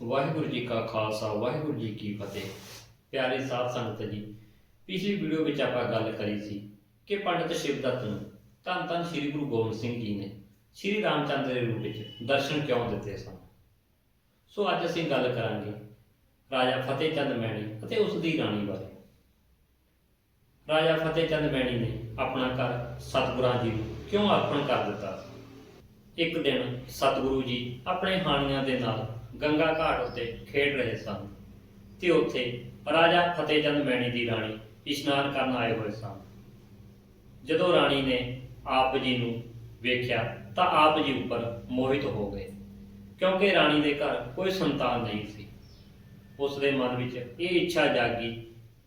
ਵਾਹਿਗੁਰੂ ਜੀ ਕਾ ਖਾਲਸਾ, ਵਾਹਿਗੁਰੂ ਜੀ ਕੀ ਫਤਿਹ। ਪਿਆਰੇ ਸਾਧ ਸੰਗਤ ਜੀ, ਪਿਛਲੀ ਵੀਡੀਓ ਵਿੱਚ ਆਪਾਂ ਗੱਲ ਕਰੀ ਸੀ ਕਿ ਪੰਡਿਤ ਸ਼ਿਵਦੱਤ ਨੂੰ ਧੰਨ ਧੰਨ ਸ੍ਰੀ ਗੁਰੂ ਗੋਬਿੰਦ ਸਿੰਘ ਜੀ ਨੇ ਸ੍ਰੀ ਰਾਮਚੰਦਰ ਦੇ ਰੂਪ ਵਿੱਚ ਦਰਸ਼ਨ ਕਿਉਂ ਦਿੱਤੇ ਸਨ? ਸੋ ਅੱਜ ਅਸੀਂ ਗੱਲ ਕਰਾਂਗੇ ਰਾਜਾ ਫਤਿਹ ਚੰਦ ਮੈਣੀ ਅਤੇ ਉਸ ਦੀ ਰਾਣੀ ਬਾਰੇ। ਰਾਜਾ ਫਤਿਹ ਚੰਦ ਮੈਣੀ ਨੇ ਆਪਣਾ ਘਰ ਸਤਿਗੁਰਾਂ ਜੀ ਨੂੰ ਕਿਉਂ ਅਰਪਣ ਕਰ ਦਿੱਤਾ? ਇੱਕ ਦਿਨ ਸਤਿਗੁਰੂ ਜੀ ਆਪਣੇ ਹਾਣੀਆਂ ਦੇ ਨਾਲ ਗੰਗਾ ਘਾਟ ਉੱਤੇ ਖੇਡ ਰਹੇ ਸਨ ਤੇ ਉੱਥੇ ਰਾਜਾ ਫਤਿਹ ਚੰਦ ਮੈਣੀ ਦੀ ਰਾਣੀ ਇਸ਼ਨਾਨ ਕਰਨ ਆਏ ਹੋਏ ਸਨ। ਜਦੋਂ ਰਾਣੀ ਨੇ ਆਪ ਜੀ ਨੂੰ ਵੇਖਿਆ ਤਾਂ ਆਪ ਜੀ ਉੱਪਰ ਮੋਹਿਤ ਹੋ ਗਏ, ਕਿਉਂਕਿ ਰਾਣੀ ਦੇ ਘਰ ਕੋਈ ਸੰਤਾਨ ਨਹੀਂ ਸੀ। ਉਸ ਦੇ ਮਨ ਵਿੱਚ ਇਹ ਇੱਛਾ ਜਾਗੀ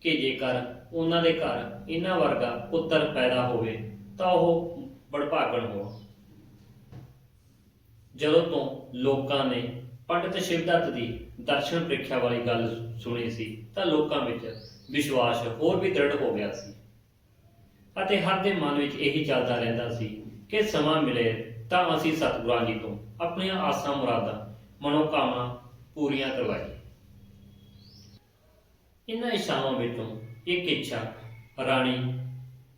ਕਿ ਜੇਕਰ ਉਹਨਾਂ ਦੇ ਘਰ ਇਹਨਾਂ ਵਰਗਾ ਪੁੱਤਰ ਪੈਦਾ ਹੋਵੇ ਤਾਂ ਉਹ ਬੜਭਾਗਣ ਹੋ ਜਦੋਂ ਤੋਂ ਲੋਕਾਂ ਨੇ ਪੰਡਿਤ ਸ਼ਿਵਦੱਤ ਦੀ ਦਰਸ਼ਨ ਪ੍ਰੀਖਿਆ ਵਾਲੀ ਗੱਲ ਸੁਣੀ ਸੀ, ਤਾਂ ਲੋਕਾਂ ਵਿੱਚ ਵਿਸ਼ਵਾਸ ਹੋਰ ਵੀ ਦ੍ਰਿੜ ਹੋ ਗਿਆ ਸੀ। ਅਤੇ ਹਰ ਦੇ ਮਨ ਵਿੱਚ ਇਹੀ ਚੱਲਦਾ ਰਹਿੰਦਾ ਸੀ ਕਿ ਸਮਾਂ ਮਿਲੇ ਤਾਂ ਅਸੀਂ ਸਤਿਗੁਰਾਂ ਜੀ ਤੋਂ ਆਪਣੀਆਂ ਆਸਾਂ ਮੁਰਾਦਾਂ, ਮਨੋਕਾਮਨਾ ਪੂਰੀਆਂ ਕਰਵਾਈਏ। ਇਹਨਾਂ ਇੱਛਾਵਾਂ ਵਿੱਚੋਂ ਇੱਕ ਇੱਛਾ ਰਾਣੀ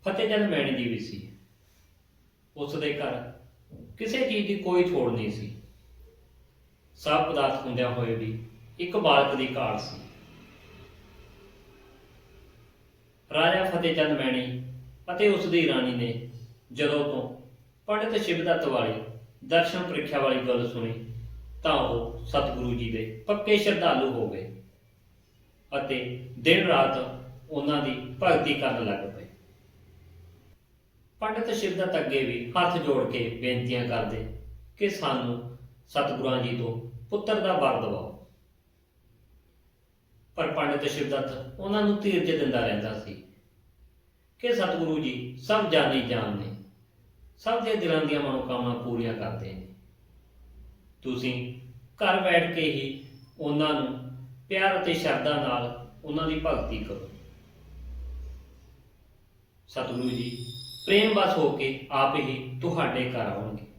ਫਤਿਹਚੰਦ ਮੈਣੀ ਦੀ ਵੀ ਸੀ। ਉਸ ਦੇ ਘਰ ਕਿਸੇ ਚੀਜ਼ ਦੀ ਕੋਈ ਥੋੜ ਨਹੀਂ ਸੀ। ਸਭ ਪਦਾਰਥ ਹੁੰਦਿਆਂ ਹੋਏ ਵੀ ਇੱਕ ਬਾਲਕ ਦੀ ਘਾਟ ਸੀ। ਰਾਜਾ ਫਤਿਹਚੰਦ ਮੈਣੀ ਅਤੇ ਉਸ ਦੀ ਰਾਣੀ ਨੇ ਜਦੋਂ ਤੋਂ ਪੰਡਿਤ ਸ਼ਿਵਦੱਤ ਵਾਲੀ ਦਰਸ਼ਨ ਪ੍ਰੀਖਿਆ ਵਾਲੀ ਗੱਲ ਸੁਣੀ, ਤਾਂ ਉਹ ਸਤਿਗੁਰੂ ਜੀ ਦੇ ਪੱਕੇ ਸ਼ਰਧਾਲੂ ਹੋ ਗਏ ਅਤੇ ਦਿਨ ਰਾਤ ਉਹਨਾਂ ਦੀ ਭਗਤੀ ਕਰਨ ਲੱਗ ਪਏ। ਪੰਡਿਤ ਸ਼ਿਵਦੱਤ ਅੱਗੇ ਵੀ ਹੱਥ ਜੋੜ ਕੇ ਬੇਨਤੀਆਂ ਕਰਦੇ ਕਿ ਸਾਨੂੰ ਸਤਿਗੁਰਾਂ ਜੀ ਤੋਂ, ਪੁੱਤਰ ਦਾ ਵਰ ਦਿਵਾਓ। ਪਰ ਪੰਡਿਤ ਸ਼ਿਵਦੱਤ ਉਹਨਾਂ ਨੂੰ ਧੀਰਜ ਦਿੰਦਾ ਰਹਿੰਦਾ ਸੀ ਕਿ ਸਤਿਗੁਰੂ ਜੀ ਸਭ ਜਾਣੀ ਜਾਣ ਨੇ, ਸਭ ਦੇ ਦਿਲਾਂ ਦੀਆਂ ਮਨੋਕਾਮਨਾ ਪੂਰੀਆਂ ਕਰਦੇ ਨੇ। ਤੁਸੀਂ ਘਰ ਬੈਠ ਕੇ ਹੀ ਉਹਨਾਂ ਨੂੰ ਪਿਆਰ ਅਤੇ ਸ਼ਰਧਾ ਨਾਲ ਉਹਨਾਂ ਦੀ ਭਗਤੀ ਕਰੋ। ਸਤਿਗੁਰੂ ਜੀ ਪ੍ਰੇਮ ਬਸ ਹੋ ਕੇ ਆਪ ਹੀ ਤੁਹਾਡੇ ਘਰ ਆਉਣਗੇ।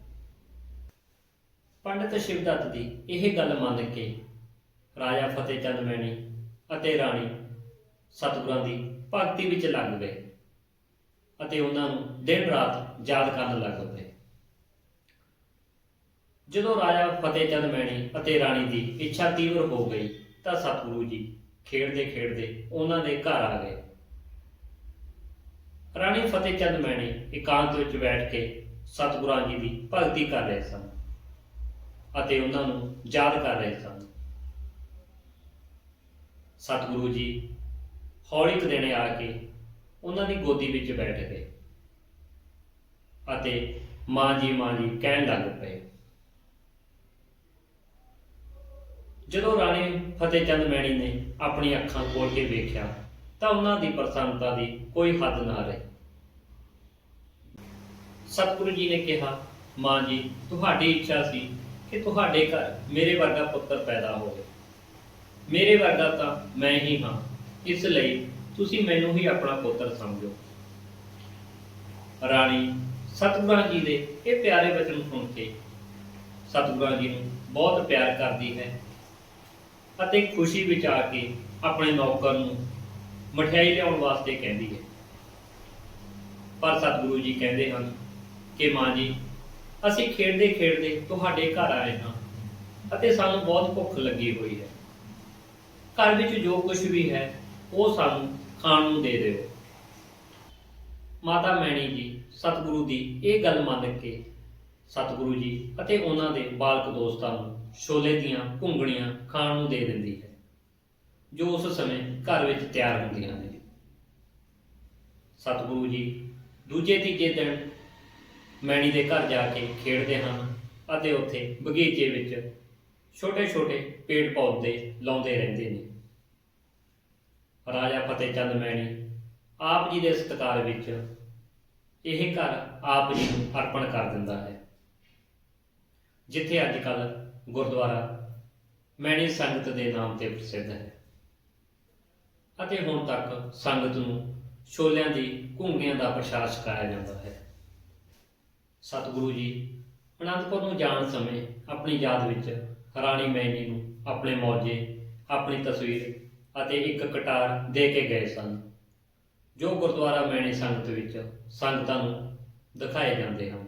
ਪੰਡਿਤ ਸ਼ਿਵਦੱਤ ਦੀ ਇਹ ਗੱਲ ਮੰਨ ਕੇ ਰਾਜਾ ਫਤਿਹ ਚੰਦ ਮੈਣੀ ਅਤੇ ਰਾਣੀ ਸਤਿਗੁਰਾਂ ਦੀ ਭਗਤੀ ਵਿੱਚ ਲੱਗ ਗਏ ਅਤੇ ਉਹਨਾਂ ਨੂੰ ਦਿਨ ਰਾਤ ਯਾਦ ਕਰਨ ਲੱਗ ਪਏ। ਜਦੋਂ ਰਾਜਾ ਫਤਿਹ ਚੰਦ ਮੈਣੀ ਅਤੇ ਰਾਣੀ ਦੀ ਇੱਛਾ ਤੀਵਰ ਹੋ ਗਈ ਤਾਂ ਸਤਿਗੁਰੂ ਜੀ ਖੇਡਦੇ ਖੇਡਦੇ ਉਹਨਾਂ ਦੇ ਘਰ ਆ ਗਏ। ਰਾਣੀ ਫਤਿਹ ਚੰਦ ਮੈਣੀ ਇਕਾਂਤ ਵਿੱਚ ਬੈਠ ਕੇ ਸਤਿਗੁਰਾਂ ਜੀ ਦੀ ਭਗਤੀ ਕਰ ਰਹੇ ਸਨ। ਅਤੇ ਉਹਨਾਂ ਨੂੰ ਯਾਦ ਕਰ ਰਹੇ ਸਨ। ਸਤਿਗੁਰੂ ਜੀ ਹੌਲੀ ਕੁ ਦਿਨੇ ਆ ਕੇ ਉਹਨਾਂ ਦੀ ਗੋਦੀ ਵਿੱਚ ਬੈਠ ਗਏ ਅਤੇ ਮਾਂ ਜੀ ਮਾਂ ਜੀ ਕਹਿਣ ਲੱਗ ਪਏ। ਜਦੋਂ ਰਾਣੀ ਫਤਿਹ ਚੰਦ ਮੈਣੀ ਨੇ ਆਪਣੀ ਅੱਖਾਂ ਖੋਲ ਕੇ ਵੇਖਿਆ, ਤਾਂ ਉਹਨਾਂ ਦੀ ਪ੍ਰਸੰਨਤਾ ਦੀ ਕੋਈ ਹੱਦ ਨਾ ਰਹੀ। ਸਤਿਗੁਰੂ ਜੀ ਨੇ ਕਿਹਾ, ਮਾਂ ਜੀ, ਤੁਹਾਡੀ ਇੱਛਾ ਸੀ ਕਿ ਤੁਹਾਡੇ ਘਰ ਮੇਰੇ ਵਰਗਾ ਪੁੱਤਰ ਪੈਦਾ ਹੋਵੇ। ਮੇਰੇ ਵਰਗਾ ਤਾਂ ਮੈਂ ਹੀ ਹਾਂ। ਇਸ ਲਈ ਤੁਸੀਂ ਮੈਨੂੰ ਹੀ ਆਪਣਾ ਪੁੱਤਰ ਸਮਝੋ। ਰਾਣੀ ਸਤਿਗੁਰਾਂ ਜੀ ਦੇ ਇਹ ਪਿਆਰੇ ਬਚਨ ਸੁਣ ਕੇ ਸਤਿਗੁਰਾਂ ਜੀ ਨੂੰ ਬਹੁਤ ਪਿਆਰ ਕਰਦੀ ਹੈ ਅਤੇ ਖੁਸ਼ੀ ਵਿੱਚ ਆ ਕੇ ਆਪਣੇ ਨੌਕਰ ਨੂੰ ਮਠਿਆਈ ਲਿਆਉਣ ਵਾਸਤੇ ਕਹਿੰਦੀ ਹੈ। ਪਰ ਸਤਿਗੁਰੂ ਜੀ ਕਹਿੰਦੇ ਹਨ ਕਿ ਮਾਂ ਜੀ ਅਸੀਂ ਖੇਡਦੇ ਖੇਡਦੇ ਤੁਹਾਡੇ ਘਰ ਆਏ ਹਾਂ ਅਤੇ ਸਾਨੂੰ ਬਹੁਤ ਭੁੱਖ ਲੱਗੀ ਹੋਈ ਹੈ। ਘਰ ਵਿੱਚ ਜੋ ਕੁਝ ਵੀ ਹੈ, ਉਹ ਸਾਨੂੰ ਖਾਣ ਨੂੰ ਦੇ ਦਿਓ। ਮਾਤਾ ਮੈਣੀ ਜੀ, ਸਤਿਗੁਰੂ ਦੀ ਇਹ ਗੱਲ ਮੰਨ ਕੇ ਸਤਿਗੁਰੂ ਜੀ ਅਤੇ ਉਹਨਾਂ ਦੇ ਬਾਲਕ ਦੋਸਤਾਂ ਨੂੰ ਛੋਲੇ ਦੀਆਂ ਘੁੰਗਣੀਆਂ ਖਾਣ ਨੂੰ ਦੇ ਦਿੰਦੀ ਹੈ, ਜੋ ਉਸ ਸਮੇਂ ਘਰ ਵਿੱਚ ਤਿਆਰ ਹੁੰਦੀਆਂ ਨੇ। ਸਤਿਗੁਰੂ ਜੀ, ਦੂਜੇ ਤੀਜੇ ਦਿਨ ਮੈਣੀ ਦੇ ਘਰ ਜਾ ਕੇ ਖੇਡਦੇ ਹਨ ਅਤੇ ਉੱਥੇ ਬਗੀਚੇ ਵਿੱਚ ਛੋਟੇ-ਛੋਟੇ ਪੇੜ ਪੌਦੇ ਲਾਉਂਦੇ ਰਹਿੰਦੇ ਨੇ। ਰਾਜਾ ਫਤਿਹ ਚੰਦ ਮੈਣੀ ਆਪ ਜੀ ਦੇ ਸਤਿਕਾਰ ਵਿੱਚ ਇਹ ਘਰ ਆਪ ਜੀ ਨੂੰ ਅਰਪਣ ਕਰ ਦਿੰਦਾ ਹੈ। ਜਿੱਥੇ ਅੱਜ ਕੱਲ ਗੁਰਦੁਆਰਾ ਮੈਣੀ ਸੰਗਤ ਦੇ ਨਾਮ ਤੇ ਪ੍ਰਸਿੱਧ ਹੈ ਅਤੇ ਹੁਣ ਤੱਕ ਸੰਗਤ ਨੂੰ ਛੋਲਿਆਂ ਦੀ ਘੁੰਗੀਆਂ ਦਾ ਪ੍ਰਸ਼ਾਦ ਛਕਾਇਆ ਜਾਂਦਾ ਹੈ। ਸਤਿਗੁਰੂ ਜੀ, ਅਨੰਦਪੁਰ ਨੂੰ ਜਾਣ ਸਮੇਂ ਆਪਣੀ ਯਾਦ ਵਿੱਚ ਰਾਣੀ ਮੈਨੀ ਨੂੰ ਆਪਣੇ ਮੌਜੇ, ਆਪਣੀ ਤਸਵੀਰ ਅਤੇ ਇੱਕ ਕਟਾਰ ਦੇ ਕੇ ਗਏ ਸਨ, ਜੋ ਗੁਰਦੁਆਰਾ ਮੈਣੀ ਸੰਗਤ ਵਿੱਚ ਸੰਗਤਾਂ ਨੂੰ ਦਿਖਾਏ ਜਾਂਦੇ ਹਨ।